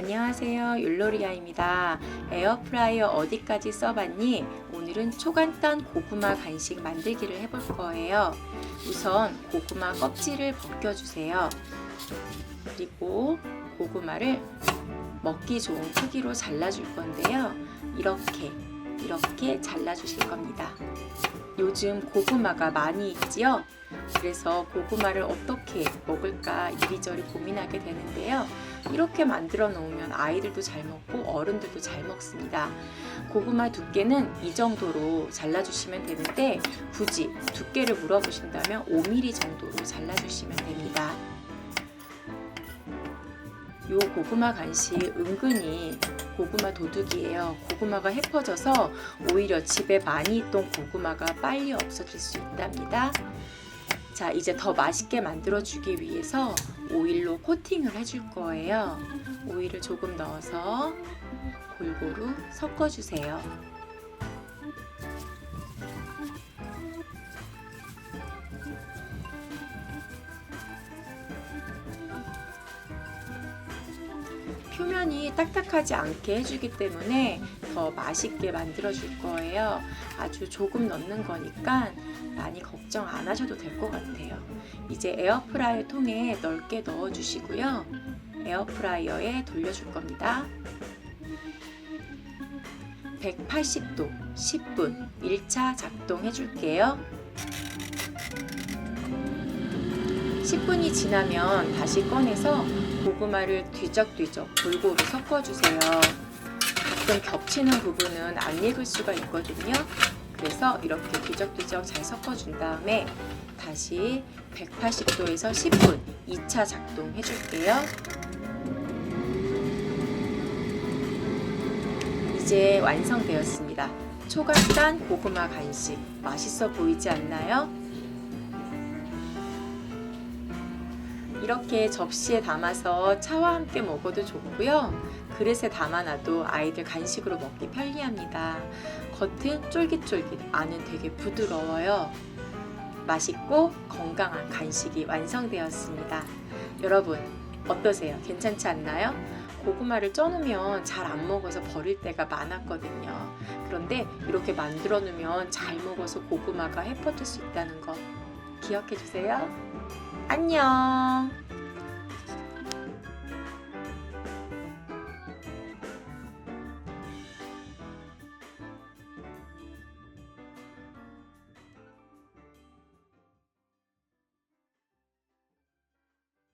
안녕하세요. 율로리아입니다. 에어프라이어 어디까지 써봤니? 오늘은 초간단 고구마 간식 만들기를 해볼 거예요. 우선 고구마 껍질을 벗겨주세요. 그리고 고구마를 먹기 좋은 크기로 잘라줄 건데요. 이렇게, 이렇게 잘라주실 겁니다. 요즘 고구마가 많이 있지요? 그래서 고구마를 어떻게 먹을까 이리저리 고민하게 되는데요. 이렇게 만들어 놓으면 아이들도 잘 먹고 어른들도 잘 먹습니다. 고구마 두께는 이 정도로 잘라주시면 되는데 굳이 두께를 물어보신다면 5mm 정도로 잘라주시면 됩니다. 요 고구마 간식 은근히 고구마 도둑이에요. 고구마가 해퍼져서 오히려 집에 많이 있던 고구마가 빨리 없어질 수 있답니다. 자, 이제 더 맛있게 만들어주기 위해서 오일로 코팅을 해줄 거예요. 오일을 조금 넣어서 골고루 섞어주세요. 표면이 딱딱하지 않게 해주기 때문에 더 맛있게 만들어 줄 거예요. 아주 조금 넣는 거니까 많이 걱정 안 하셔도 될 것 같아요. 이제 에어프라이어 통에 넓게 넣어 주시고요. 에어프라이어에 돌려줄 겁니다. 180도 10분 1차 작동해 줄게요. 10분이 지나면 다시 꺼내서 고구마를 뒤적뒤적 골고루 섞어주세요. 가끔 겹치는 부분은 안 익을 수가 있거든요. 그래서 이렇게 뒤적뒤적 잘 섞어준 다음에 다시 180도에서 10분 2차 작동 해줄게요. 이제 완성되었습니다. 초간단 고구마 간식 맛있어 보이지 않나요? 이렇게 접시에 담아서 차와 함께 먹어도 좋고요. 그릇에 담아놔도 아이들 간식으로 먹기 편리합니다. 겉은 쫄깃쫄깃, 안은 되게 부드러워요. 맛있고 건강한 간식이 완성되었습니다. 여러분, 어떠세요? 괜찮지 않나요? 고구마를 쪄놓으면 잘 안 먹어서 버릴 때가 많았거든요. 그런데 이렇게 만들어 놓으면 잘 먹어서 고구마가 해퍼질 수 있다는 거 기억해 주세요. 안녕!